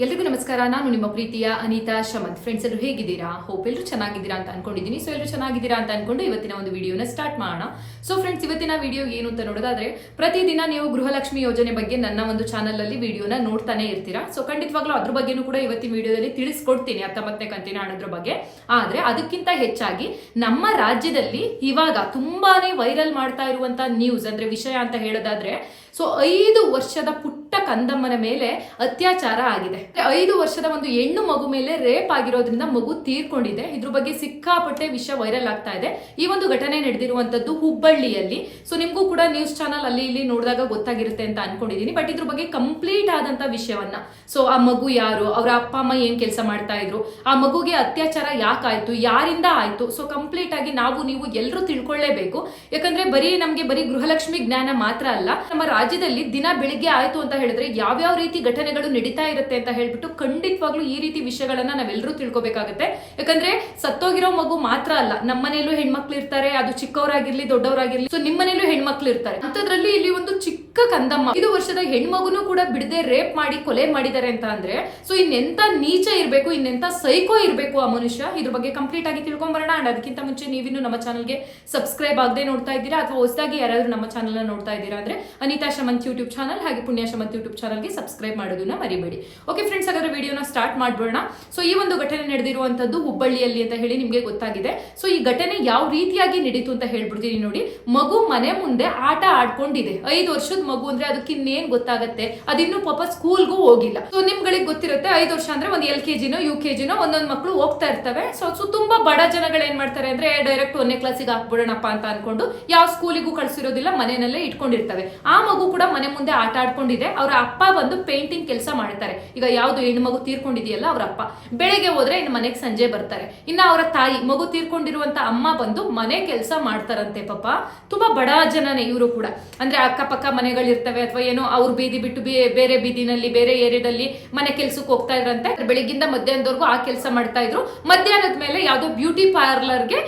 ಎಲ್ರಿಗೂ ನಮಸ್ಕಾರ. ನಾನು ನಿಮ್ಮ ಪ್ರೀತಿಯ ಅನಿತಾ ಶಮಂತ್. ಫ್ರೆಂಡ್ಸ್ ಎಲ್ಲರೂ ಹೇಗಿದ್ದೀರಾ? ಹೋಪ್ ಎಲ್ಲರೂ ಚೆನ್ನಾಗಿದ್ದೀರಾ ಅಂತ ಅನ್ಕೊಂಡಿದ್ದೀನಿ. ಸೊ ಎಲ್ಲರೂ ಚೆನ್ನಾಗಿದ್ದೀರಾ ಅಂತ ಅನ್ಕೊಂಡು ಇವತ್ತಿನ ಒಂದು ವಿಡಿಯೋನ ಸ್ಟಾರ್ಟ್ ಮಾಡೋಣ. ಸೊ ಫ್ರೆಂಡ್ಸ್ ಇವತ್ತಿನ ವಿಡಿಯೋ ಏನು ಅಂತ ನೋಡೋದಾದ್ರೆ, ಪ್ರತಿದಿನ ನೀವು ಗೃಹಲಕ್ಷ್ಮಿ ಯೋಜನೆ ಬಗ್ಗೆ ನನ್ನ ಒಂದು ಚಾನಲ್ ಅಲ್ಲಿ ವಿಡಿಯೋನ ನೋಡ್ತಾನೆ ಇರ್ತೀರಾ? ಸೊ ಖಂಡಿತವಾಗ್ಲೂ ಅದ್ರ ಬಗ್ಗೆನೂ ಕೂಡ ಇವತ್ತಿನ ವಿಡಿಯೋದಲ್ಲಿ ತಿಳಿಸ್ಕೊಡ್ತೀನಿ ಹತ್ತೊಂಬತ್ತನೇ ಕಂತಿನ ಹಣದ್ರ ಬಗ್ಗೆ. ಆದ್ರೆ, ಅದಕ್ಕಿಂತ ಹೆಚ್ಚಾಗಿ ನಮ್ಮ ರಾಜ್ಯದಲ್ಲಿ ಇವಾಗ ತುಂಬಾನೇ ವೈರಲ್ ಮಾಡ್ತಾ ಇರುವಂತಹ ನ್ಯೂಸ್ ಅಂದ್ರೆ ವಿಷಯ ಅಂತ ಹೇಳೋದಾದ್ರೆ ಸೊ ಐದು ವರ್ಷದ ಪುಟ್ಟ ಕಂದಮ್ಮನ ಮೇಲೆ ಅತ್ಯಾಚಾರ ಆಗಿದೆ. ಐದು ವರ್ಷದ ಒಂದು ಹೆಣ್ಣು ಮಗು ಮೇಲೆ ರೇಪ್ ಆಗಿರೋದ್ರಿಂದ ಮಗು ತೀರ್ಕೊಂಡಿದೆ. ಇದ್ರ ಬಗ್ಗೆ ಸಿಕ್ಕಾಪಟ್ಟೆ ವಿಷಯ ವೈರಲ್ ಆಗ್ತಾ ಇದೆ. ಈ ಒಂದು ಘಟನೆ ನಡೆದಿರುವಂತದ್ದು ಹುಬ್ಬಳ್ಳಿಯಲ್ಲಿ. ಸೊ ನಿಮ್ಗೂ ಕೂಡ ನ್ಯೂಸ್ ಚಾನಲ್ ಅಲ್ಲಿ ಇಲ್ಲಿ ನೋಡಿದಾಗ ಗೊತ್ತಾಗಿರುತ್ತೆ ಅಂತ ಅನ್ಕೊಂಡಿದೀನಿ. ಬಟ್ ಇದ್ರ ಬಗ್ಗೆ ಕಂಪ್ಲೀಟ್ ಆದಂತ ವಿಷಯವನ್ನ. ಸೊ ಆ ಮಗು ಯಾರು? ಅವರ ಅಪ್ಪ, ಅಮ್ಮ ಏನ್ ಕೆಲಸ ಮಾಡ್ತಾ ಇದ್ರು? ಆ ಮಗುಗೆ ಅತ್ಯಾಚಾರ ಯಾಕಾಯ್ತು ಯಾರಿಂದ ಆಯ್ತು? ಸೊ ಕಂಪ್ಲೀಟ್ ಆಗಿ ನಾವು ನೀವು ಎಲ್ಲರೂ ತಿಳ್ಕೊಳ್ಳೇಬೇಕು ಯಾಕಂದ್ರೆ ಬರೀ ನಮ್ಗೆ ಬರೀ ಗೃಹಲಕ್ಷ್ಮಿ ಜ್ಞಾನ ಮಾತ್ರ ಅಲ್ಲ, ನಮ್ಮ ರಾಜ್ಯದಲ್ಲಿ ದಿನ ಬೆಳಿಗ್ಗೆ ಆಯ್ತು ಅಂತ ಹೇಳಿದ್ರೆ ಯಾವ್ಯಾವ ರೀತಿ ಘಟನೆಗಳು ನಡೀತಾ ಇರುತ್ತೆ ಅಂತ ಹೇಳ್ಬಿಟ್ಟು ಖಂಡಿತವಾಗ್ಲೂ ಈ ರೀತಿ ವಿಷಯಗಳನ್ನ ನಾವೆಲ್ಲರೂ ತಿಳ್ಕೊಬೇಕಾಗತ್ತೆ. ಯಾಕಂದ್ರೆ ಸತ್ತೋಗಿರೋ ಮಗು ಮಾತ್ರ ಅಲ್ಲ, ನಮ್ಮನೇಲೂ ಹೆಣ್ಮಕ್ಳು ಇರ್ತಾರೆ, ಅದು ಚಿಕ್ಕವರಾಗಿರ್ಲಿ, ದೊಡ್ಡವರಾಗಿರ್ಲಿ ಸೊ ನಿಮ್ಮನೇಲೂ ಹೆಣ್ಮಕ್ಳು ಇರ್ತಾರೆ. ಅಂತದ್ರಲ್ಲಿ ಇಲ್ಲಿ ಒಂದು ಚಿಕ್ಕ ಕಂದಮ್ಮ, ಇದು ವರ್ಷದ ಹೆಣ್ಮಗುನು ಕೂಡ ಬಿಡದೆ ರೇಪ್ ಮಾಡಿ ಕೊಲೆ ಮಾಡಿದ್ದಾರೆ ಅಂತ ಅಂದ್ರೆ ಸೊ ಇನ್ನೆಂತ ನೀಚ ಇರಬೇಕು ಇನ್ನೆಂತ ಸೈಕೋ ಇರಬೇಕು ಆ ಮನುಷ್ಯ? ಇದ್ರ ಬಗ್ಗೆ ಕಂಪ್ಲೀಟ್ ಆಗಿ ತಿಳ್ಕೊಂಬರೋಣ. ಅಂಡ್ ಅದಕ್ಕಿಂತ ಮುಂಚೆ ನೀವಿನ್ನು ನಮ್ಮ ಚಾನಲ್ಗೆ ಸಬ್ಸ್ಕ್ರೈಬ್ ಆಗದೆ ನೋಡ್ತಾ ಇದ್ದೀರಾ? ಅಥವಾ ಹೊಸದಾಗಿ ಯಾರಾದ್ರೂ ನಮ್ಮ ಚಾನಲ್ ನೋಡ್ತಾ ಇದ್ದೀರಾ ಅಂದ್ರೆ, ಅನಿತಾ ಶಮಂತ್ ಯೂಟ್ಯೂಬ್ ಚಾನಲ್ ಹಾಗೆ ಪುಣ್ಯ ಶಮಂತ್ ಯೂಟ್ಯೂಬ್ ಚಾನಲ್ಗೆ ಸಬ್ಸ್ಕ್ರೈಬ್ ಮಾಡೋದನ್ನ ಮರಿಬೇಡಿ. ಓಕೆ ಫ್ರೆಂಡ್ಸ್ ಹಾಗಾದ್ರೆ ವಿಡಿಯೋನ ಸ್ಟಾರ್ಟ್ ಮಾಡ್ಬೋಣ ಸೊ ಈ ಒಂದು ಘಟನೆ ನಡೆದಿರುವಂತದ್ದು ಹುಬ್ಬಳ್ಳಿಯಲ್ಲಿ ಅಂತ ಹೇಳಿ ನಿಮಗೆ ಗೊತ್ತಾಗಿದೆ. ಸೊ ಈ ಘಟನೆ ಯಾವ ರೀತಿಯಾಗಿ ನಡೀತು ಅಂತ ಹೇಳ್ಬಿಡ್ತೀನಿ ನೋಡಿ. ಮಗು ಮನೆ ಮುಂದೆ ಆಟ ಆಡ್ಕೊಂಡಿದೆ. ಐದು ವರ್ಷದ ಮಗು ಅಂದ್ರೆ ಅದಕ್ಕೆ ಇನ್ನೇನ್ ಗೊತ್ತಾಗತ್ತೆ? ಅದಿನ್ನೂ ಪಾಪ ಸ್ಕೂಲ್ಗೂ ಹೋಗಿಲ್ಲ. ಸೊ ನಿಮ್ಗಳಿಗೆ ಗೊತ್ತಿರುತ್ತೆ, ಐದು ವರ್ಷ ಅಂದ್ರೆ ಒಂದು ಎಲ್ ಕೆ ಜಿನೋ ಯು ಕೆ ಜಿನೋ ಒಂದೊಂದು ಮಕ್ಕಳು ಹೋಗ್ತಾ ಇರ್ತವೆ. ಸೊ ಸೊ ತುಂಬಾ ಬಡ ಜನಗಳು ಏನ್ ಮಾಡ್ತಾರೆ ಅಂದ್ರೆ ಡೈರೆಕ್ಟ್ ಒಂದನೇ ಕ್ಲಾಸಿಗೆ ಹಾಕ್ಬಿಡೋಣಪ್ಪ ಅಂತ ಅನ್ಕೊಂಡು ಯಾವ ಸ್ಕೂಲಿಗೂ ಕಳ್ಸಿರೋದಿಲ್ಲ, ಮನೆಯಲ್ಲೇ ಇಟ್ಕೊಂಡಿರ್ತವೆ. ಆ ಮಗು ಕೂಡ ಮನೆ ಮುಂದೆ ಆಟ ಆಡ್ಕೊಂಡಿದೆ. ಅವರ ಅಪ್ಪ ಬಂದು ಪೇಂಟಿಂಗ್ ಕೆಲಸ ಮಾಡ್ತಾರೆ. ಈಗ ಯಾವ್ದು ಹೆಣ್ಣು ಮಗು ತೀರ್ಕೊಂಡಿದೆಯಲ್ಲ ಅವ್ರ ಅಪ್ಪ. ಬೆಳಗ್ಗೆ ಹೋದ್ರೆ ಇನ್ನು ಮನೆಗೆ ಸಂಜೆ ಬರ್ತಾರೆ. ಇನ್ನ ಅವರ ತಾಯಿ, ಮಗು ತೀರ್ಕೊಂಡಿರುವಂತ ಅಮ್ಮ ಬಂದು ಮನೆ ಕೆಲಸ ಮಾಡ್ತಾರಂತೆ ಪಾಪ. ತುಂಬಾ ಬಡ ಜನನೇ ಇವರು ಕೂಡ. ಅಂದ್ರೆ ಅಕ್ಕಪಕ್ಕ ಮನೆಗಳಿರ್ತವೆ ಅಥವಾ ಏನೋ ಅವ್ರ ಬೀದಿ ಬಿಟ್ಟು ಬೇರೆ ಬೀದಿನಲ್ಲಿ, ಬೇರೆ ಏರಿಯಾದಲ್ಲಿ ಮನೆ ಕೆಲ್ಸಕ್ಕೆ ಹೋಗ್ತಾ ಇದ್ರಂತೆ. ಬೆಳಿಗ್ಗಿಂದ ಮಧ್ಯಾಹ್ನದವರೆಗೂ ಆ ಕೆಲಸ ಮಾಡ್ತಾ ಇದ್ರು. ಮಧ್ಯಾಹ್ನದ ಮೇಲೆ ಯಾವ್ದೋ ಬ್ಯೂಟಿ ಪಾರ್ಲರ್ಗೆ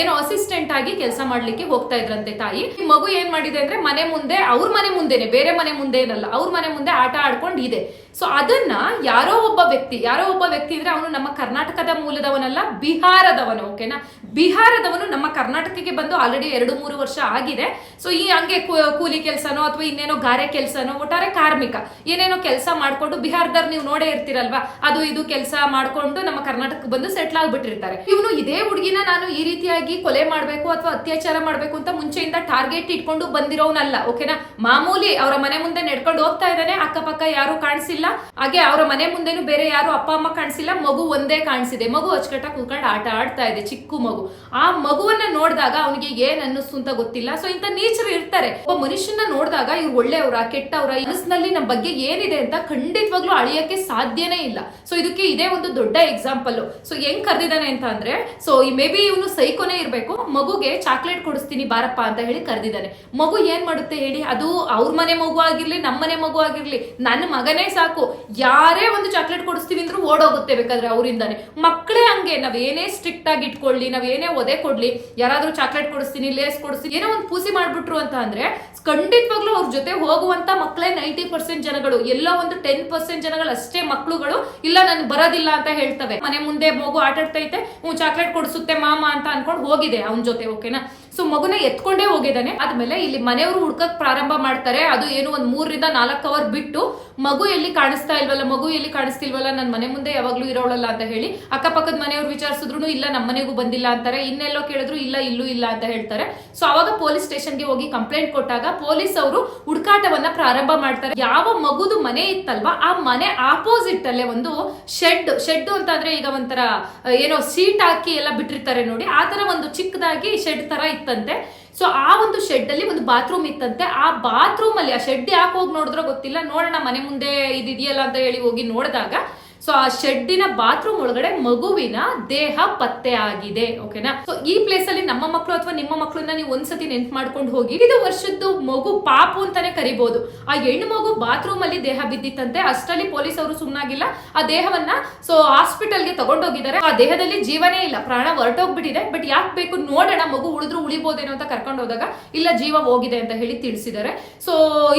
ಏನೋ ಅಸಿಸ್ಟೆಂಟ್ ಆಗಿ ಕೆಲಸ ಮಾಡ್ಲಿಕ್ಕೆ ಹೋಗ್ತಾ ಇದ್ರಂತೆ ತಾಯಿ. ಮಗು ಏನ್ ಮಾಡಿದೆ ಅಂದ್ರೆ ಮನೆ ಮುಂದೆ, ಅವ್ರ ಮನೆ ಮುಂದೆನೆ ಬೇರೆ ಮನೆ ಮುಂದೆ ಏನಲ್ಲ ಅವ್ರ ಮನೆ ಮುಂದೆ ಆಟ ಆಡ್ಕೊಂಡು ಇದೆ. ಸೊ ಅದನ್ನ ಯಾರೋ ಒಬ್ಬ ವ್ಯಕ್ತಿ, ಯಾರೋ ಒಬ್ಬ ವ್ಯಕ್ತಿ ಅಂದ್ರೆ ಅವನು ನಮ್ಮ ಕರ್ನಾಟಕದ ಮೂಲದವನಲ್ಲ, ಬಿಹಾರದವನು ಓಕೆನಾ ಬಿಹಾರದವನು ನಮ್ಮ ಕರ್ನಾಟಕಕ್ಕೆ ಬಂದು ಆಲ್ರೆಡಿ ಎರಡು ಮೂರು ವರ್ಷ ಆಗಿದೆ. ಸೊ ಈ ಹಂಗೆ ಕೂಲಿ ಕೆಲಸನೋ ಅಥವಾ ಇನ್ನೇನೋ ಗಾರೆ ಕೆಲಸನೋ, ಒಟ್ಟಾರೆ ಕಾರ್ಮಿಕ, ಏನೇನೋ ಕೆಲಸ ಮಾಡ್ಕೊಂಡು ಬಿಹಾರದವ್ರು ನೀವು ನೋಡೇ ಇರ್ತೀರಲ್ವಾ? ಅದು ಇದು ಕೆಲಸ ಮಾಡ್ಕೊಂಡು ನಮ್ಮ ಕರ್ನಾಟಕಕ್ಕೆ ಬಂದು ಸೆಟ್ಲ್ ಆಗ್ಬಿಟ್ಟಿರ್ತಾರೆ. ಇವನು ಇದೇ ಹುಡುಗಿನ ನಾನು ಈ ರೀತಿಯಾಗಿ ಕೊಲೆ ಮಾಡಬೇಕು ಅಥವಾ ಅತ್ಯಾಚಾರ ಮಾಡಬೇಕು ಅಂತ ಮುಂಚೆಯಿಂದ ಟಾರ್ಗೆಟ್ ಇಟ್ಕೊಂಡು ಬಂದಿರೋನಲ್ಲ ಓಕೆನಾ ಮಾಮೂಲಿ ಅವರ ಮನೆ ಮುಂದೆ ನಡ್ಕೊಂಡು ಹೋಗ್ತಾ ಇದ್ದಾನೆ, ಅಕ್ಕಪಕ್ಕ ಯಾರು ಕಾಣಿಸಿಲ್ಲ ಹಾಗೆ ಅವರ ಮನೆ ಮುಂದೆನು ಬೇರೆ ಯಾರು ಅಪ್ಪ, ಅಮ್ಮ ಕಾಣಿಸಿಲ್ಲ. ಮಗು ಒಂದೇ ಕಾಣಿಸಿದೆ. ಮಗು ಅಚ್ಚುಕಟ್ಟಾಗಿ ಕೂತ್ಕೊಂಡು ಆಟ ಆಡ್ತಾ ಇದೆ, ಚಿಕ್ಕ ಮಗು. ಆ ಮಗುವನ್ನ ನೋಡಿದಾಗ ಅವನಿಗೆ ಏನ್ ಅನ್ನಿಸ್ತು ಅಂತ ಗೊತ್ತಿಲ್ಲ. ಸೊ ಇಂಥ ನೇಚರ್ ಇರ್ತಾರೆ. ಒಬ್ಬ ಮನುಷ್ಯನ ನೋಡಿದಾಗ ಇವ್ರು ಒಳ್ಳೆಯವರ, ಕೆಟ್ಟವರ ಮನಸ್ಸಿನಲ್ಲಿ ನಮ್ಮ ಬಗ್ಗೆ ಏನಿದೆ ಅಂತ ಖಂಡಿತವಾಗ್ಲೂ ಅಳಿಯಕ್ಕೆ ಸಾಧ್ಯನೇ ಇಲ್ಲ. ಸೊ ಇದಕ್ಕೆ ಇದೇ ಒಂದು ದೊಡ್ಡ ಎಕ್ಸಾಂಪಲ್ ಸೊ ಹೆಂಗ್ ಕರೆದಿದ್ದಾನೆ ಅಂತ ಅಂದ್ರೆ ಸೊ ಈ ಮೇ ಬಿ ಇವನು ಸೈಕೋನೇ ಇರಬೇಕು. ಮಗುಗೆ ಚಾಕ್ಲೇಟ್ ಕೊಡಿಸ್ತೀನಿ ಬಾರಪ್ಪ ಅಂತ ಹೇಳಿ ಕರೆದಿದ್ದಾನೆ. ಮಗು ಏನ್ ಮಾಡುತ್ತೆ ಹೇಳಿ? ಅದು ಅವ್ರ ಮನೆ ಮಗು ಆಗಿರ್ಲಿ ನಮ್ಮ ಮನೆ ಮಗು ಆಗಿರ್ಲಿ. ನನ್ನ ಮಗನೇ ಸಾಕು. ಯಾರೇ ಒಂದು ಚಾಕ್ಲೇಟ್ ಕೊಡಿಸ್ತೀವಿ ಅಂದ್ರೂ ಓಡೋಗುತ್ತೆ ಬೇಕಾದ್ರೆ ಅವರಿಂದಾನೆ. ಮಕ್ಕಳೇ ಹಂಗೆ ನಾವ್ ಏನೇ ಸ್ಟ್ರಿಕ್ಟ್ ಆಗಿ ಇಟ್ಕೊಳ್ಳಿ ನಾವ್ ಏನೇ ಒದೆ ಕೊಡ್ಲಿ, ಯಾರಾದ್ರೂ ಚಾಕ್ಲೇಟ್ ಕೊಡಿಸ್ತೀನಿ ಲೇಸ್ ಕೊಡಿಸ್ತೀನಿ, ಏನೋ ಒಂದು ಪೂಸಿ ಮಾಡ್ಬಿಟ್ರು ಅಂತ ಅಂದ್ರೆ, ಖಂಡಿತವಾಗ್ಲೂ ಅವ್ರ ಜೊತೆ ಹೋಗುವಂತ ಮಕ್ಕಳೇ ನೈಂಟಿ ಪರ್ಸೆಂಟ್ ಜನಗಳು, ಎಲ್ಲೋ ಒಂದು ಟೆನ್ ಪರ್ಸೆಂಟ್ ಜನಗಳು ಅಷ್ಟೇ ಮಕ್ಕಳುಗಳು, ಇಲ್ಲ ನನ್ ಬರೋದಿಲ್ಲ ಅಂತ ಹೇಳ್ತವೆ. ಮನೆ ಮುಂದೆ ಮಗು ಆಟಾಡ್ತೈತೆ, ಹ್ಞೂ ಚಾಕ್ಲೇಟ್ ಕೊಡಿಸುತ್ತೆ ಮಾಮ ಅಂತ ಅನ್ಕೊಂಡು ಹೋಗಿದೆ ಅವನ ಜೊತೆ ಓಕೆನಾ ಸೊ ಮಗುನ ಎತ್ಕೊಂಡೇ ಹೋಗಿದ್ದಾನೆ. ಆದ್ಮೇಲೆ ಇಲ್ಲಿ ಮನೆಯವರು ಹುಡ್ಕಕ್ ಪ್ರಾರಂಭ ಮಾಡ್ತಾರೆ. ಅದು ಏನು ಒಂದ್ ಮೂರರಿಂದ ನಾಲ್ಕು ಅವರ್ ಬಿಟ್ಟು ಮಗು ಎಲ್ಲಿ ಕಾಣಿಸ್ತಾ ಇಲ್ವಲ್ಲ, ಮಗು ಎಲ್ಲಿ ಕಾಣಿಸ್ತಿಲ್ವಲ್ಲ ನನ್ನ ಮನೆ ಮುಂದೆ ಯಾವಾಗ್ಲೂ ಇರೋಳಲ್ಲ ಅಂತ ಹೇಳಿ ಅಕ್ಕಪಕ್ಕದ ಮನೆಯವ್ರು ವಿಚಾರಿಸಿದ್ರು ಇಲ್ಲ ನಮ್ಮ ಮನೆಗೂ ಬಂದಿಲ್ಲ ಅಂತಾರೆ. ಇನ್ನೆಲ್ಲೋ ಕೇಳಿದ್ರು ಇಲ್ಲ, ಇಲ್ಲೂ ಇಲ್ಲ ಅಂತ ಹೇಳ್ತಾರೆ. ಸೊ ಅವಾಗ ಪೊಲೀಸ್ ಸ್ಟೇಷನ್ಗೆ ಹೋಗಿ ಕಂಪ್ಲೇಂಟ್ ಕೊಟ್ಟಾಗ ಪೊಲೀಸ್ ಅವರು ಹುಡುಕಾಟವನ್ನ ಪ್ರಾರಂಭ ಮಾಡ್ತಾರೆ. ಯಾವ ಮಗುದು ಮನೆ ಇತ್ತಲ್ವಾ, ಆ ಮನೆ ಆಪೋಸಿಟ್ ಅಲ್ಲೇ ಒಂದು ಶೆಡ್ ಶೆಡ್ ಅಂತ ಅಂದ್ರೆ ಈಗ ಒಂಥರ, ಏನೋ ಸೀಟ್ ಹಾಕಿ ಎಲ್ಲ ಬಿಟ್ಟಿರ್ತಾರೆ ನೋಡಿ. ಆತರ ತರ ಒಂದು ಚಿಕ್ಕದಾಗಿ ಶೆಡ್ ತರ ಇತ್ತಂತೆ. ಸೊ ಆ ಒಂದು ಶೆಡ್ ಅಲ್ಲಿ ಒಂದು ಬಾತ್ರೂಮ್ ಇತ್ತಂತೆ. ಆ ಬಾತ್ರೂಮ್ ಅಲ್ಲಿ, ಆ ಶೆಡ್ ಯಾಕೆ ಹೋಗಿ ನೋಡಿದ್ರೆ ಗೊತ್ತಿಲ್ಲ. ನೋಡೋಣ, ಮನೆ ಮುಂದೆ ಇದಿದೆಯಲ್ಲ ಅಂತ ಹೇಳಿ ಹೋಗಿ ನೋಡಿದಾಗ ಸೊ ಆ ಶೆಡ್ಡಿನ ಬಾತ್ರೂಮ್ ಒಳಗಡೆ ಮಗುವಿನ ದೇಹ ಪತ್ತೆ ಆಗಿದೆ ಓಕೆನಾ ಸೊ ಈ ಪ್ಲೇಸ್ ಅಲ್ಲಿ ನಮ್ಮ ಮಕ್ಕಳು ಅಥವಾ ನಿಮ್ಮ ಮಕ್ಕಳನ್ನ ನೀವು ಒಂದ್ಸತಿ ನೆನ್ಪು ಮಾಡ್ಕೊಂಡು ಹೋಗಿ, ಇದು ವರ್ಷದ್ದು ಮಗು ಪಾಪು ಅಂತಾನೆ ಕರಿಬಹುದು ಆ ಹೆಣ್ಣು ಮಗು ಬಾತ್ರೂಮ್ ಅಲ್ಲಿ ದೇಹ ಬಿದ್ದಿತ್ತಂತೆ, ಅಷ್ಟರಲ್ಲಿ ಪೊಲೀಸ್ ಅವರು ಸುಮ್ಮನಾಗಿಲ್ಲ ಆ ದೇಹವನ್ನ ಸೊ ಹಾಸ್ಪಿಟಲ್ಗೆ ತಗೊಂಡೋಗಿದ್ದಾರೆ. ಆ ದೇಹದಲ್ಲಿ ಜೀವನೇ ಇಲ್ಲ, ಪ್ರಾಣ ಹೊರಟೋಗ್ಬಿಟ್ಟಿದೆ. ಬಟ್ ಯಾಕೆ ಬೇಕು ನೋಡೋಣ, ಮಗು ಉಳಿದ್ರು ಉಳಿಬೋದೇನೋ ಅಂತ ಕರ್ಕೊಂಡು ಹೋದಾಗ, ಇಲ್ಲ ಜೀವ ಹೋಗಿದೆ ಅಂತ ಹೇಳಿ ತಿಳಿಸಿದ್ದಾರೆ. ಸೊ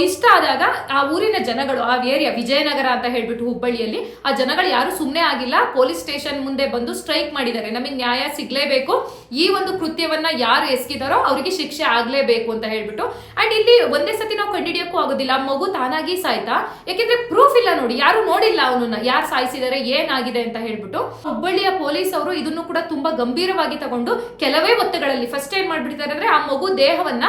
ಇಷ್ಟ ಆದಾಗ ಆ ಊರಿನ ಜನಗಳು, ಆ ಏರಿಯಾ ವಿಜಯನಗರ ಅಂತ ಹೇಳ್ಬಿಟ್ಟು ಹುಬ್ಬಳ್ಳಿಯಲ್ಲಿ, ಆ ಜನಗಳು ಯಾರು ಸುಮ್ಮನೆ ಆಗಿಲ್ಲ. ಪೊಲೀಸ್ ಸ್ಟೇಷನ್ ಮುಂದೆ ಬಂದು ಸ್ಟ್ರೈಕ್ ಮಾಡಿದ್ದಾರೆ. ನಮಗೆ ನ್ಯಾಯ ಸಿಗ್ಲೇಬೇಕು. ಈ ಒಂದು ಕೃತ್ಯವನ್ನ ಯಾರು ಎಸಗಿದಾರೋ ಅವರಿಗೆ ಶಿಕ್ಷೆ ಆಗ್ಲೇಬೇಕು ಅಂತ ಹೇಳ್ಬಿಟ್ಟು. ಅಂಡ್ ಇಲ್ಲಿ ಒಂದೇ ಸತಿ ನಾವು ಕಂಡಿಡಿಯಕ್ಕೂ ಆಗೋದಿಲ್ಲ. ಮಗು ತಾನಾಗಿ ಸಾಯ್ತಾ. ಯಾಕೆಂದ್ರೆ ಪ್ರೂಫ್ ಇಲ್ಲ ನೋಡಿ. ಯಾರು ನೋಡಿಲ್ಲ ಅವನನ್ನ. ಯಾರು ಸಾಯಿಸಿದರೆ, ಏನಾಗಿದೆ ಅಂತ ಹೇಳ್ಬಿಟ್ಟು. ಹುಬ್ಬಳ್ಳಿಯ ಪೊಲೀಸ್ ಅವರು ಇದನ್ನು ಕೂಡ ತುಂಬಾ ಗಂಭೀರವಾಗಿ ತಗೊಂಡು ಕೆಲವೇ ಹೊತ್ತುಗಳಲ್ಲಿ ಫಸ್ಟ್ ಏನ್ ಮಾಡ್ಬಿಡ್ತಾರೆ ಅಂದ್ರೆ ಆ ಮಗು ದೇಹವನ್ನ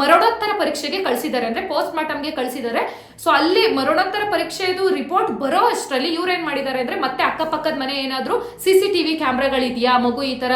ಮರಣೋತ್ತರ ಪರೀಕ್ಷೆಗೆ ಕಳಿಸಿದ್ದಾರೆ. ಅಂದ್ರೆ ಪೋಸ್ಟ್ ಮಾರ್ಟಮ್ಗೆ ಕಳಿಸಿದ್ದಾರೆ. ಸೊ ಅಲ್ಲಿ ಮರಣೋತ್ತರ ಪರೀಕ್ಷೆದು ರಿಪೋರ್ಟ್ ಬರೋ ಅಷ್ಟರಲ್ಲಿ ಇವ್ರು ಏನ್ ಮಾಡಿದ್ದಾರೆ ಅಂದ್ರೆ ಮತ್ತೆ ಅಕ್ಕಪಕ್ಕದ ಮನೆ ಏನಾದ್ರು ಸಿಸಿ ಟಿವಿ ಕ್ಯಾಮ್ರಾಗಳಿದೆಯಾ, ಮಗು ಈ ತರ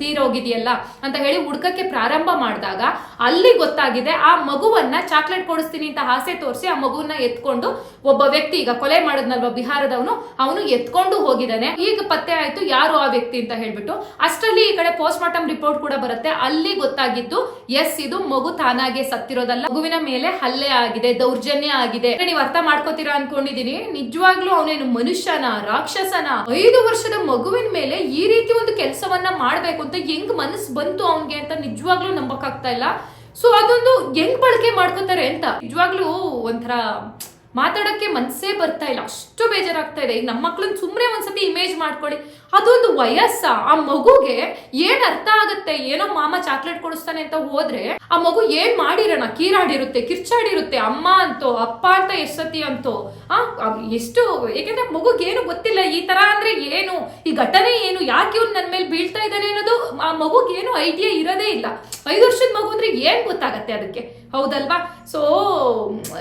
ತೀರೋಗಿದೆಯಲ್ಲ ಅಂತ ಹೇಳಿ ಹುಡ್ಕಕ್ಕೆ ಪ್ರಾರಂಭ ಮಾಡಿದಾಗ ಅಲ್ಲಿ ಗೊತ್ತಾಗಿದೆ ಆ ಮಗುವನ್ನ ಚಾಕ್ಲೇಟ್ ಕೊಡಿಸ್ತೀನಿ ಅಂತ ಆಸೆ ತೋರಿಸಿ ಆ ಮಗುವನ್ನ ಎತ್ಕೊಂಡು ಒಬ್ಬ ವ್ಯಕ್ತಿ, ಈಗ ಕೊಲೆ ಮಾಡಿದ್ನಲ್ವ ಬಿಹಾರದವನು, ಅವನು ಎತ್ಕೊಂಡು ಹೋಗಿದ್ದಾನೆ. ಈಗ ಪತ್ತೆ ಆಯ್ತು ಯಾರು ಆ ವ್ಯಕ್ತಿ ಅಂತ ಹೇಳ್ಬಿಟ್ಟು ಅಷ್ಟರಲ್ಲಿ ಈ ಕಡೆ ಪೋಸ್ಟ್ ಮಾರ್ಟಮ್ ರಿಪೋರ್ಟ್ ಕೂಡ ಬರುತ್ತೆ. ಅಲ್ಲಿ ಗೊತ್ತಾಗಿದ್ದು ಎಸ್ ಇದು ಮಗು ತಾನಾಗೆ ಸತ್ತಿರೋದಲ್ಲ. ಮಗುವಿನ ಮೇಲೆ ಹಲ್ಲೆ ಆಗಿದೆ, ದೌರ್ಜನ್ಯ ಆಗಿದೆ. ನೀವು ಅರ್ಥ ಮಾಡ್ಕೋತೀರಾ ಅನ್ಕೊಂಡಿದೀನಿ. ನಿಜವಾಗ್ಲೂ ಅವನೇನು ಮನುಷ್ಯನ, ರಾಕ್ಷಸನ, ಐದು ವರ್ಷದ ಮಗುವಿನ ಮೇಲೆ ಈ ರೀತಿ ಒಂದು ಕೆಲಸವನ್ನ ಮಾಡ್ಬೇಕು ಅಂತ ಹೆಂಗ್ ಮನಸ್ಸು ಬಂತು ಅವನ್ಗೆ ಅಂತ ನಿಜವಾಗ್ಲೂ ನಂಬಕ್ಕಾಗ್ತಾ ಇಲ್ಲ. ಸೊ ಅದೊಂದು ಹೆಂಗ್ ಬಳಕೆ ಮಾಡ್ಕೋತಾರೆ ಅಂತ ನಿಜವಾಗ್ಲೂ ಒಂಥರ ಮಾತಾಡಕ್ಕೆ ಮನ್ಸೇ ಬರ್ತಾ ಇಲ್ಲ. ಅಷ್ಟು ಬೇಜಾರಾಗ್ತಾ ಇದೆ. ಈಗ ನಮ್ಮ ಮಕ್ಳನ್ನ ಸುಮ್ಮನೆ ಒಂದ್ಸತಿ ಇಮೇಜ್ ಮಾಡ್ಕೊಳ್ಳಿ. ಅದೊಂದು ವಯಸ್ಸ. ಆ ಮಗುಗೆ ಏನ್ ಅರ್ಥ ಆಗತ್ತೆ? ಏನೋ ಮಾಮ ಚಾಕ್ಲೇಟ್ ಕೊಡಿಸ್ತಾನೆ ಅಂತ ಹೋದ್ರೆ ಆ ಮಗು ಏನ್ ಮಾಡಿರೋಣ? ಕೀರಾಡಿರುತ್ತೆ, ಕಿರ್ಚಾಡಿರುತ್ತೆ, ಅಮ್ಮ ಅಂತೋ, ಅಪ್ಪ ಅಂತ ಎಷ್ಟತಿ ಅಂತೋ. ಆ ಎಷ್ಟು ಯಾಕಂದ್ರೆ ಮಗುಗೆ ಏನು ಗೊತ್ತಿಲ್ಲ, ಈ ತರ ಅಂದ್ರೆ ಏನು? ಈ ಘಟನೆ ಏನು? ಯಾಕೆ ಇವ್ನು ನನ್ನ ಮೇಲೆ ಬೀಳ್ತಾ ಇದ್ದಾನೆ ಅನ್ನೋದು ಆ ಮಗುಗೆ ಏನು ಐಡಿಯಾ ಇರೋದೇ ಇಲ್ಲ. ಐದು ವರ್ಷದ ಮಗು ಅಂದ್ರೆ ಏನ್ ಗೊತ್ತಾಗತ್ತೆ ಅದಕ್ಕೆ? ಹೌದಲ್ವಾ? ಸೊ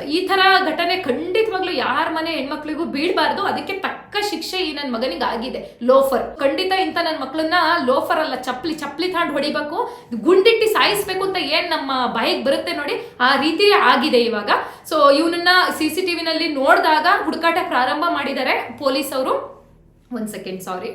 ಈ ತರ ಘಟನೆ ಖಂಡಿತವಾಗ್ಲೂ ಯಾರ ಮನೆ ಹೆಣ್ಮಕ್ಳಿಗೂ ಬೀಳ್ಬಾರ್ದು. ಅದಕ್ಕೆ ತಕ್ಕ ಶಿಕ್ಷೆ ಈ ನನ್ನ ಮಗನಿಗೆ ಆಗಿದೆ. ಲೋಫರ್. ಖಂಡಿತ ಇಂಥ ನನ್ನ ಮಕ್ಕಳನ್ನ ಲೋಫರ್ ಅಲ್ಲ ಚಪ್ಲಿ ಚಪ್ಲಿ ತಾಂಡ್ ಹೊಡಿಬೇಕು. ಗುಂಡಿಟ್ಟಿ ಸಾಯಿಸ್ಬೇಕು ಅಂತ ಏನ್ ನಮ್ಮ ಬಾಯಿಗೆ ಬರುತ್ತೆ ನೋಡಿ, ಆ ರೀತಿ ಆಗಿದೆ ಇವಾಗ. ಸೊ ಇವನನ್ನ ಸಿ ಸಿ ಟಿವಿನಲ್ಲಿ ನೋಡಿದಾಗ ಹುಡುಕಾಟ ಪ್ರಾರಂಭ ಮಾಡಿದ್ದಾರೆ ಪೊಲೀಸ್ ಅವರು ಒಂದ್ ಸೆಕೆಂಡ್ ಸಾರಿ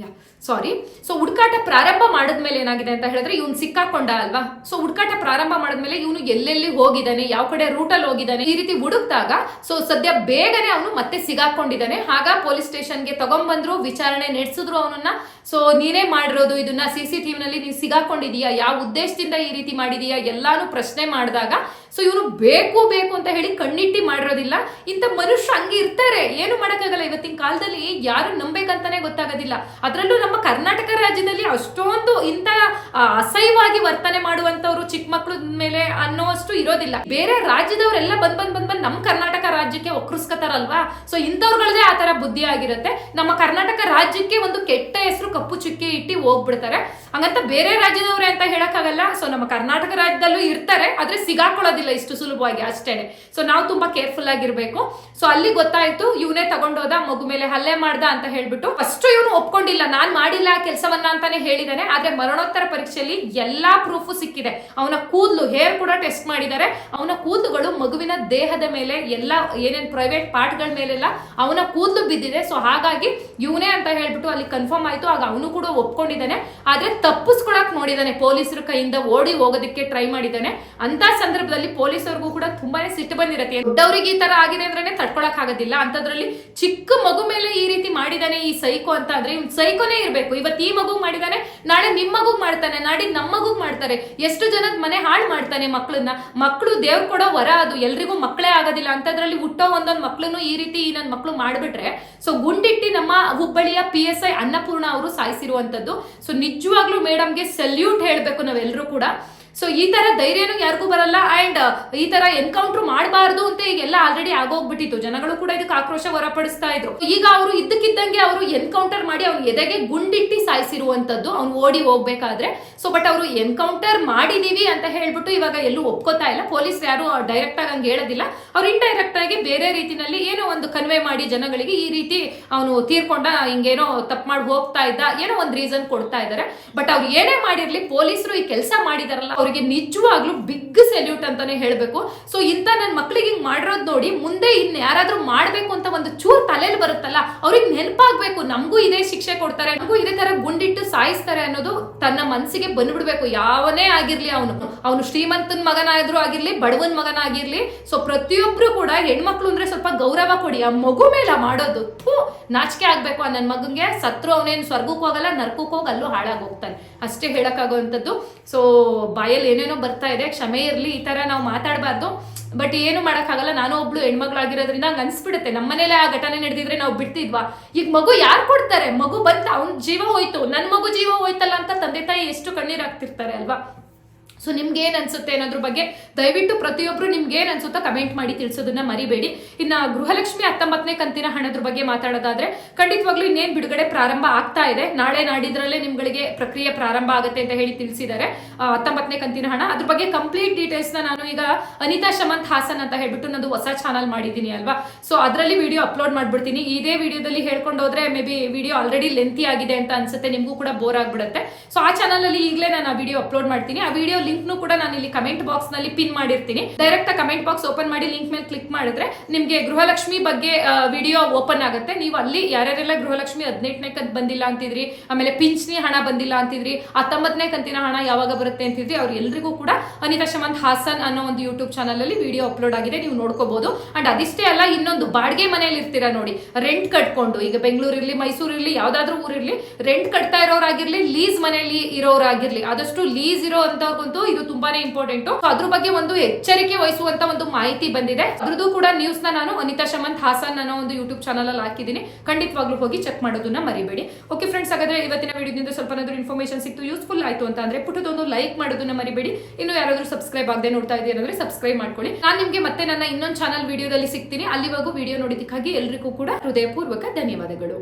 ಯಾ ಸಾರಿ ಸೊ ಹುಡುಕಾಟ ಪ್ರಾರಂಭ ಮಾಡಿದ್ಮೇಲೆ ಏನಾಗಿದೆ ಅಂತ ಹೇಳಿದ್ರೆ, ಇವ್ನು ಸಿಕ್ಕಾಕೊಂಡ ಅಲ್ವಾ? ಸೊ ಹುಡುಕಾಟ ಪ್ರಾರಂಭ ಮಾಡಿದ್ಮೇಲೆ ಇವನು ಎಲ್ಲೆಲ್ಲಿ ಹೋಗಿದ್ದಾನೆ, ಯಾವ ಕಡೆ ರೂಟಲ್ಲಿ ಹೋಗಿದ್ದಾನೆ, ಈ ರೀತಿ ಹುಡುಕ್ದಾಗ ಸೊ ಸದ್ಯ ಬೇಗನೆ ಅವನು ಮತ್ತೆ ಸಿಗಾಕೊಂಡಿದ್ದಾನೆ. ಆಗ ಪೊಲೀಸ್ ಸ್ಟೇಷನ್ಗೆ ತಗೊಂಡ್ಬಂದ್ರು ವಿಚಾರಣೆ ನಡೆಸಿದ್ರು ಅವನನ್ನ. ಸೊ ನೀನೇ ಮಾಡಿರೋದು, ಇದನ್ನ ಸಿ ಸಿ ಟಿವಿನಲ್ಲಿ ನೀನು ಸಿಗಾಕೊಂಡಿದೀಯಾ? ಯಾವ ಉದ್ದೇಶದಿಂದ ಈ ರೀತಿ ಮಾಡಿದೀಯಾ? ಎಲ್ಲಾನು ಪ್ರಶ್ನೆ ಮಾಡಿದಾಗ ಸೊ ಇವನು ಬೇಕು ಬೇಕು ಅಂತ ಹೇಳಿ ಕಣ್ಣಿಟ್ಟಿ ಮಾಡಿರೋದಿಲ್ಲ. ಇಂಥ ಮನುಷ್ಯ ಹಂಗೆ ಇರ್ತಾರೆ. ಏನು ಮಾಡೋಕ್ಕಾಗಲ್ಲ ಇವತ್ತಿನ ಕಾಲದಲ್ಲಿ? ಯಾರು ನಂಬೇಕಂತಾನೆ ಗೊತ್ತಾಗೋದಿಲ್ಲ. ಅದರಲ್ಲೂ ನಮ್ಮ ಕರ್ನಾಟಕ ರಾಜ್ಯದಲ್ಲಿ ಅಷ್ಟೊಂದು ಇಂಥ ಅಸಹ್ಯವಾಗಿ ವರ್ತನೆ ಮಾಡುವಂಥವ್ರು ಚಿಕ್ಕ ಮಕ್ಕಳ ಮೇಲೆ ಅನ್ನೋಷ್ಟು ಇರೋದಿಲ್ಲ. ಬೇರೆ ರಾಜ್ಯದವರೆಲ್ಲ ಬಂದ್ ಬಂದ್ ಬಂದ್ ಬಂದ್ ನಮ್ಮ ಕರ್ನಾಟಕ ರಾಜ್ಯಕ್ಕೆ ಒಕ್ಕರ್ಸ್ಕೊತಾರಲ್ವಾ ಸೊ ಇಂಥವ್ರುಗಳದೇ ಆ ತರ ಬುದ್ಧಿ ಆಗಿರುತ್ತೆ. ನಮ್ಮ ಕರ್ನಾಟಕ ರಾಜ್ಯಕ್ಕೆ ಒಂದು ಕೆಟ್ಟ ಹೆಸರು ಕಪ್ಪು ಚುಕ್ಕಿ ಇಟ್ಟು ಹೋಗ್ಬಿಡ್ತಾರೆ. ಹಂಗಂತ ಬೇರೆ ರಾಜ್ಯದವ್ರೆ ಅಂತ ಹೇಳಕ್ಕಾಗಲ್ಲ. ಸೊ ನಮ್ಮ ಕರ್ನಾಟಕ ರಾಜ್ಯದಲ್ಲೂ ಇರ್ತಾರೆ, ಆದ್ರೆ ಸಿಗಾಕೊಳ್ಳೋದಿಲ್ಲ ಇಷ್ಟು ಸುಲಭವಾಗಿ ಅಷ್ಟೇನೆ. ಸೊ ನಾವು ತುಂಬಾ ಕೇರ್ಫುಲ್ ಆಗಿರ್ಬೇಕು. ಸೊ ಅಲ್ಲಿ ಗೊತ್ತಾಯ್ತು, ಇವನೇ ತಗೊಂಡೋದ, ಮಗು ಮೇಲೆ ಹಲ್ಲೆ ಮಾಡ್ದ ಅಂತ ಹೇಳ್ಬಿಟ್ಟು ಫಸ್ಟ್ ಇವನು ಒಪ್ಕೊಂಡಿಲ್ಲ. ನಾನ್ ಮಾಡಿಲ್ಲ ಕೆಲಸವನ್ನ ಅಂತಾನೆ ಹೇಳಿದಾನೆ, ಆದ್ರೆ ಮರಣೋತ್ತರ ಪರೀಕ್ಷೆಯಲ್ಲಿ ಎಲ್ಲಾ ಪ್ರೂಫು ಸಿಕ್ಕಿದೆ. ಅವನ ಕೂದಲು ಹೇರ್ ಕೂಡ ಟೆಸ್ಟ್ ಮಾಡಿದ್ದಾರೆ ಅವನ ಕೂದಲುಗಳು ಮಗುವಿನ ದೇಹದ ಮೇಲೆ ಎಲ್ಲ ಏನೇನ್ ಪ್ರೈವೇಟ್ ಪಾರ್ಟ್ಗಳ ಮೇಲೆಲ್ಲ ಅವನ ಕೂದಲು ಬಿದ್ದಿದೆ. ಸೊ ಹಾಗಾಗಿ ಇವನೇ ಅಂತ ಹೇಳ್ಬಿಟ್ಟು ಅಲ್ಲಿ ಕನ್ಫರ್ಮ್ ಆಯ್ತು. ಆಗ ಅವನು ಕೂಡ ಒಪ್ಕೊಂಡಿದ್ದಾನೆ, ಆದ್ರೆ ತಪ್ಪಿಸ್ಕೊಳಕ್ ನೋಡಿದಾನೆ ಪೊಲೀಸರ ಕೈಯಿಂದ ಓಡಿ ಹೋಗೋದಕ್ಕೆ ಟ್ರೈ ಮಾಡಿದ್ದಾನೆ. ಅಂತ ಸಂದರ್ಭದಲ್ಲಿ ಪೊಲೀಸರಿಗೂ ಕೂಡ ತುಂಬಾನೇ ಸಿಟ್ಟು ಬಂದಿರತ್ತೆ. ದೊಡ್ಡವರಿಗೆ ಈ ತರ ಆಗಿದೆ ಅಂದ್ರೆ ತಡ್ಕೊಳಕ್ ಆಗೋದಿಲ್ಲ. ಅಂತದ್ರಲ್ಲಿ ಚಿಕ್ಕ ಮಗು ಮೇಲೆ ಈ ರೀತಿ ಮಾಡಿದಾನೆ ಈ ಸೈಕೋ ಅಂತ ಅಂದ್ರೆ ಇವ್ನು ಸೈಕೋನೇ ಇರ್ಬೇಕು. ಇವತ್ತು ಈ ಮಗು ಮಾಡಿದಾನೆ ನಾಳೆ ನಿಮ್ ಮಗು ಮಾಡ್ತಾನೆ ನಾಡಿ ನಮ್ಮ ಮಗು ಮಾಡ್ತಾರೆ. ಎಷ್ಟು ಜನದ ಮನೆ ಹಾಳು ಮಾಡ್ತಾನೆ ಮಕ್ಕಳನ್ನ ಮಕ್ಕಳು ದೇವ್ರು ಕೊಡೋ ವರ ಅದು, ಎಲ್ರಿಗೂ ಮಕ್ಕಳೇ ಆಗೋದಿಲ್ಲ. ಅಂತದ್ರಲ್ಲಿ ಹುಟ್ಟೋ ಒಂದೊಂದು ಮಕ್ಕಳನ್ನು ಈ ರೀತಿ ನನ್ನ ಮಕ್ಕಳು ಮಾಡ್ಬಿಟ್ರೆ, ಸೊ ಗುಂಡಿಟ್ಟಿ ನಮ್ಮ ಹುಬ್ಬಳ್ಳಿಯ ಪಿ ಎಸ್ ಐ ಅನ್ನಪೂರ್ಣ ಅವರು ಸಾಯಿಸಿರುವಂತದ್ದು. ಸೊ ನಿಜವಾಗ್ಲೂ ಮೇಡಮ್ಗೆ ಸೆಲ್ಯೂಟ್ ಹೇಳ್ಬೇಕು ನಾವೆಲ್ಲರೂ ಕೂಡ. ಸೊ ಈ ತರ ಧೈರ್ಯನೂ ಯಾರಿಗೂ ಬರಲ್ಲ ಅಂಡ್ ಈ ತರ ಎನ್ಕೌಂಟರ್ ಮಾಡಬಾರ್ದು ಅಂತ ಈಗ ಎಲ್ಲ ಆಲ್ರೆಡಿ ಆಗೋಗ್ಬಿಟ್ಟಿತ್ತು. ಜನಗಳು ಕೂಡ ಇದಕ್ಕೆ ಆಕ್ರೋಶ ಹೊರಪಡಿಸ್ತಾ ಇದ್ರು. ಈಗ ಅವರು ಇದ್ದಕ್ಕಿದ್ದಂಗೆ ಅವರು ಎನ್ಕೌಂಟರ್ ಮಾಡಿ ಅವ್ನ ಎದೆಗೆ ಗುಂಡಿಟ್ಟಿ ಸಾಯಿಸಿರುವಂತದ್ದು. ಅವ್ನು ಓಡಿ ಹೋಗ್ಬೇಕಾದ್ರೆ. ಸೊ ಬಟ್ ಅವರು ಎನ್ಕೌಂಟರ್ ಮಾಡಿದೀವಿ ಅಂತ ಹೇಳ್ಬಿಟ್ಟು ಇವಾಗ ಎಲ್ಲೂ ಒಪ್ಕೋತಾ ಇಲ್ಲ. ಪೊಲೀಸ್ ಯಾರು ಡೈರೆಕ್ಟ್ ಆಗಿ ಹಂಗೆ ಹೇಳೋದಿಲ್ಲ. ಅವ್ರು ಇಂಡೈರೆಕ್ಟ್ ಆಗಿ ಬೇರೆ ರೀತಿನಲ್ಲಿ ಏನೋ ಒಂದು ಕನ್ವೆ ಮಾಡಿ ಜನಗಳಿಗೆ ಈ ರೀತಿ ಅವನು ತೀರ್ಕೊಂಡ ಹಿಂಗೇನೋ ತಪ್ಪು ಮಾಡಿ ಹೋಗ್ತಾ ಇದ್ದ. ಏನೋ ಒಂದು ರೀಸನ್ ಕೊಡ್ತಾ ಇದ್ದಾರೆ ಬಟ್ ಅವ್ರು ಏನೇ ಮಾಡಿರ್ಲಿ, ಪೊಲೀಸರು ಈ ಕೆಲಸ ಮಾಡಿದಾರಲ್ಲ, ಅವ್ರು ಅವರಿಗೆ ನಿಜವಾಗ್ಲೂ ಬಿಗ್ ಸೆಲ್ಯೂಟ್ ಅಂತಾನೆ ಹೇಳ್ಬೇಕು. ಸೊ ಇಂಥ ನನ್ನ ಮಕ್ಳಿಗೆ ಹಿಂಗ್ ಮಾಡಿರೋದು ನೋಡಿ ಮುಂದೆ ಇನ್ ಯಾರಾದರೂ ಮಾಡ್ಬೇಕು ಅಂತ ಒಂದು ಚೂರ್ ತಲೆಯಲ್ಲಿ ಬರುತ್ತಲ್ಲ, ಅವ್ರಿಗೆ ನೆನಪಾಗಬೇಕು. ನಮಗೂ ಇದೇ ಶಿಕ್ಷೆ ಕೊಡ್ತಾರೆ. ನಮಗೂ ಇದೇ ತರ ಗುಂಡಿಟ್ಟು ಸಾಯಿಸ್ತಾರೆ ಅನ್ನೋದು ತನ್ನ ಮನಸ್ಸಿಗೆ ಬಂದ್ಬಿಡ್ಬೇಕು. ಯಾವನೇ ಆಗಿರ್ಲಿ ಅವನು. ಅವನು ಶ್ರೀಮಂತನ ಮಗನಾದ್ರೂ ಆಗಿರ್ಲಿ, ಬಡವನ್ ಮಗನಾಗಿರ್ಲಿ. ಸೊ ಪ್ರತಿಯೊಬ್ರು ಕೂಡ ಹೆಣ್ಮಕ್ಳು ಅಂದ್ರೆ ಸ್ವಲ್ಪ ಗೌರವ ಕೊಡಿ. ಆ ಮಗು ಮೇಲೆ ಮಾಡೋದು ನಾಚಿಕೆ ಆಗ್ಬೇಕು ನನ್ನ ಮಗನಿಗೆ, ಸತ್ರು ಅವನೇನು ಸ್ವರ್ಗಕ್ಕೆ ಹೋಗಲ್ಲ, ನರ್ಕಕ್ಕೆ ಹೋಗಿ ಅಲ್ಲೂ ಹೋಗ್ತಾನೆ ಅಷ್ಟೇ ಹೇಳಕ್ಕಾಗುವಂಥದ್ದು. ಸೊ ಬಾಯಲ್ಲಿ ಏನೇನೋ ಬರ್ತಾ ಇದೆ, ಕ್ಷಮೆ ಇರಲಿ, ಈ ತರ ನಾವು ಮಾತಾಡಬಾರ್ದು. ಬಟ್ ಏನು ಮಾಡೋಕ್ಕಾಗಲ್ಲ, ನಾನು ಒಬ್ಳು ಹೆಣ್ಮಗಳಾಗಿರೋದ್ರಿಂದ ಹಂಗೆ ಅನ್ಸ್ಬಿಡುತ್ತೆ. ನಮ್ಮನೇಲೆ ಆ ಘಟನೆ ನಡೆದಿದ್ರೆ ನಾವು ಬಿಡ್ತಿದ್ವಾ? ಈಗ ಮಗು ಯಾರು ಕೊಡ್ತಾರೆ? ಮಗು ಬಂತ ಅವ್ನ ಜೀವ ಹೋಯ್ತು. ನನ್ನ ಮಗು ಜೀವ ಹೋಯ್ತಲ್ಲ ಅಂತ ತಂದೆ ತಾಯಿ ಎಷ್ಟು ಕಣ್ಣೀರಾಗ್ತಿರ್ತಾರೆ ಅಲ್ವಾ? ಸೊ ನಿಮ್ಗೆ ಏನ್ ಅನ್ಸುತ್ತೆ ಅನ್ನೋದ್ರ ಬಗ್ಗೆ ದಯವಿಟ್ಟು ಪ್ರತಿಯೊಬ್ರು ನಿಮ್ಗೆ ಏನ್ ಅನ್ಸುತ್ತೋ ಕಮೆಂಟ್ ಮಾಡಿ ತಿಳಿಸೋದನ್ನ ಮರಿಬೇಡಿ. ಇನ್ನು ಗೃಹಲಕ್ಷ್ಮಿ ಹತ್ತೊಂಬತ್ತನೇ ಕಂತಿನ ಹಣದ್ರ ಬಗ್ಗೆ ಮಾತಾಡೋದಾದ್ರೆ, ಖಂಡಿತವಾಗ್ಲೂ ಇನ್ನೇನ್ ಬಿಡುಗಡೆ ಪ್ರಾರಂಭ ಆಗ್ತಾ ಇದೆ. ನಾಳೆ ನಾಡಿದ್ರಲ್ಲೇ ನಿಮ್ಗಳಿಗೆ ಪ್ರಕ್ರಿಯೆ ಪ್ರಾರಂಭ ಆಗುತ್ತೆ ಅಂತ ಹೇಳಿ ತಿಳಿಸಿದ್ದಾರೆ ಹತ್ತೊಂಬತ್ತನೇ ಕಂತಿನ ಹಣ. ಅದ್ರ ಬಗ್ಗೆ ಕಂಪ್ಲೀಟ್ ಡೀಟೇಲ್ಸ್ ನಾನು ಈಗ ಅನಿತಾ ಶಮಂತ್ ಹಾಸನ್ ಅಂತ ಹೇಳ್ಬಿಟ್ಟು ನಂದು ಹೊಸ ಚಾನಲ್ ಮಾಡಿದ್ದೀನಿ ಅಲ್ವಾ? ಸೊ ಅದರಲ್ಲಿ ವಿಡಿಯೋ ಅಪ್ಲೋಡ್ ಮಾಡ್ಬಿಡ್ತೀನಿ. ಇದೇ ವಿಡಿಯೋದಲ್ಲಿ ಹೇಳ್ಕೊಂಡು ಹೋದ್ರೆ maybe video already lengthy ಆಗಿದೆ ಅಂತ ಅನ್ಸುತ್ತೆ. ನಿಮಗೂ ಕೂಡ ಬೋರ್ ಆಗ್ಬಿಡುತ್ತೆ. ಸೊ ಆ ಚಾನಲಲ್ಲಿ ಈಗಲೇ ನಾನು ಆ ವಿಡಿಯೋ ಅಪ್ಲೋಡ್ ಮಾಡ್ತೀನಿ. ಆ ವಿಡಿಯೋ ಲಿಂಕ್ನು ಕೂಡ ನಾನು ಇಲ್ಲಿ ಕಮೆಂಟ್ ಬಾಕ್ಸ್ನಲ್ಲಿ ಪಿನ್ ಮಾಡಿರ್ತೀನಿ. ಡೈರೆಕ್ಟ್ ಕಮೆಂಟ್ ಬಾಕ್ಸ್ ಓಪನ್ ಮಾಡಿ ಲಿಂಕ್ ಮೇಲೆ ಕ್ಲಿಕ್ ಮಾಡಿದ್ರೆ ನಿಮಗೆ ಗೃಹಲಕ್ಷ್ಮಿ ಬಗ್ಗೆ ವಿಡಿಯೋ ಓಪನ್ ಆಗುತ್ತೆ. ನೀವು ಅಲ್ಲಿ ಯಾರ್ಯಾರೆಲ್ಲ ಗೃಹಲಕ್ಷ್ಮಿ ಹದಿನೆಂಟನೇ ಕಂತು ಬಂದಿಲ್ಲ ಅಂತಿದ್ರಿ, ಆಮೇಲೆ ಪಿಂಚಣಿ ಹಣ ಬಂದಿಲ್ಲ ಅಂತಿದ್ರಿ, ಹತ್ತೊಂಬತ್ತನೇ ಕಂತಿನ ಹಣ ಯಾವಾಗ ಬರುತ್ತೆ ಅಂತಿದ್ರಿ, ಅವ್ರು ಎಲ್ರಿಗೂ ಕೂಡ ಅನಿತಾ ಶಮಂತ್ ಹಾಸನ್ ಅನ್ನೋ ಒಂದು ಯೂಟ್ಯೂಬ್ ಚಾನಲ್ ಅಲ್ಲಿ ವಿಡಿಯೋ ಅಪ್ಲೋಡ್ ಆಗಿದೆ, ನೀವು ನೋಡ್ಕೋಬಹುದು ಅಂಡ್ ಅದಿಷ್ಟೇ ಅಲ್ಲ, ಇನ್ನೊಂದು ಬಾಡಿಗೆ ಮನೆಯಲ್ಲಿ ಇರ್ತೀರಾ ನೋಡಿ ರೆಂಟ್ ಕಟ್ಕೊಂಡು, ಈಗ ಬೆಂಗಳೂರು ಮೈಸೂರಿರ್ಲಿ ಮೈಸೂರು ಇರಲಿ ಯಾವ್ದಾದ್ರು ಊರಿರ್ಲಿ ರೆಂಟ್ ಕಟ್ತಾ ಇರೋರಾಗಿರ್ಲಿ ಲೀಸ್ ಮನೆಯಲ್ಲಿ ಇರೋರಾಗಿರ್ಲಿ, ಆದಷ್ಟು ಲೀಸ್ ಇರೋ ಅಂತವ್ರಿಗಂತೂ ಇದು ತುಂಬಾನೇ ಇಂಪಾರ್ಟೆಂಟ್ ಅದ್ರ ಬಗ್ಗೆ ಒಂದು ಎಚ್ಚರಿಕೆ ವಹಿಸುವಂತ ಒಂದು ಮಾಹಿತಿ ಬಂದಿದೆ. ಅದ್ರದ್ದು ಕೂಡ ನ್ಯೂಸ್ನ ನಾನು ಅನಿತಾ ಶಮಂತ್ ಹಾಸನ್ ಅನ್ನೋ ಒಂದು ಯೂಟ್ಯೂಬ್ ಚಾನಲ್ ಅಲ್ಲಿ ಹಾಕಿದ್ದೀನಿ. ಖಂಡಿತವಾಗ್ಲೂ ಹೋಗಿ ಚೆಕ್ ಮಾಡೋದನ್ನ ಮರಿಬೇಡಿ. ಓಕೆ ಫ್ರೆಂಡ್ಸ್ ಹಾಗಾದ್ರೆ ಇವತ್ತಿನ ವಿಡಿಯೋದಿಂದ ಸ್ವಲ್ಪ ಇನ್ಫಾರ್ಮೇಶನ್ ಸಿಕ್ತು ಯೂಸ್ಫುಲ್ ಆಯ್ತು ಅಂತ ಅಂದ್ರೆ ಪುಟದೊಂದು ಲೈಕ್ ಮಾಡೋದನ್ನ ಮರಿಬೇಡಿ. ಇನ್ನು ಯಾರಾದ್ರೂ ಸಬ್ಸ್ಕ್ರೈಬ್ ಆಗದೆ ನೋಡ್ತಾ ಅಂದ್ರೆ ಸಬ್ಸ್ಕ್ರೈಬ್ ಮಾಡ್ಕೊಳ್ಳಿ. ನಾನು ನಿಮ್ಗೆ ಮತ್ತೆ ನನ್ನ ಇನ್ನೊಂದು ಚಾನಲ್ ವಿಡಿಯೋದಲ್ಲಿ ಸಿಗ್ತೀನಿ. ಅಲ್ಲಿವರೆಗೂ ವಿಡಿಯೋ ನೋಡಿದಕ್ಕಾಗಿ ಎಲ್ರಿಗೂ ಕೂಡ ಹೃದಯಪೂರ್ವಕ ಧನ್ಯವಾದಗಳು.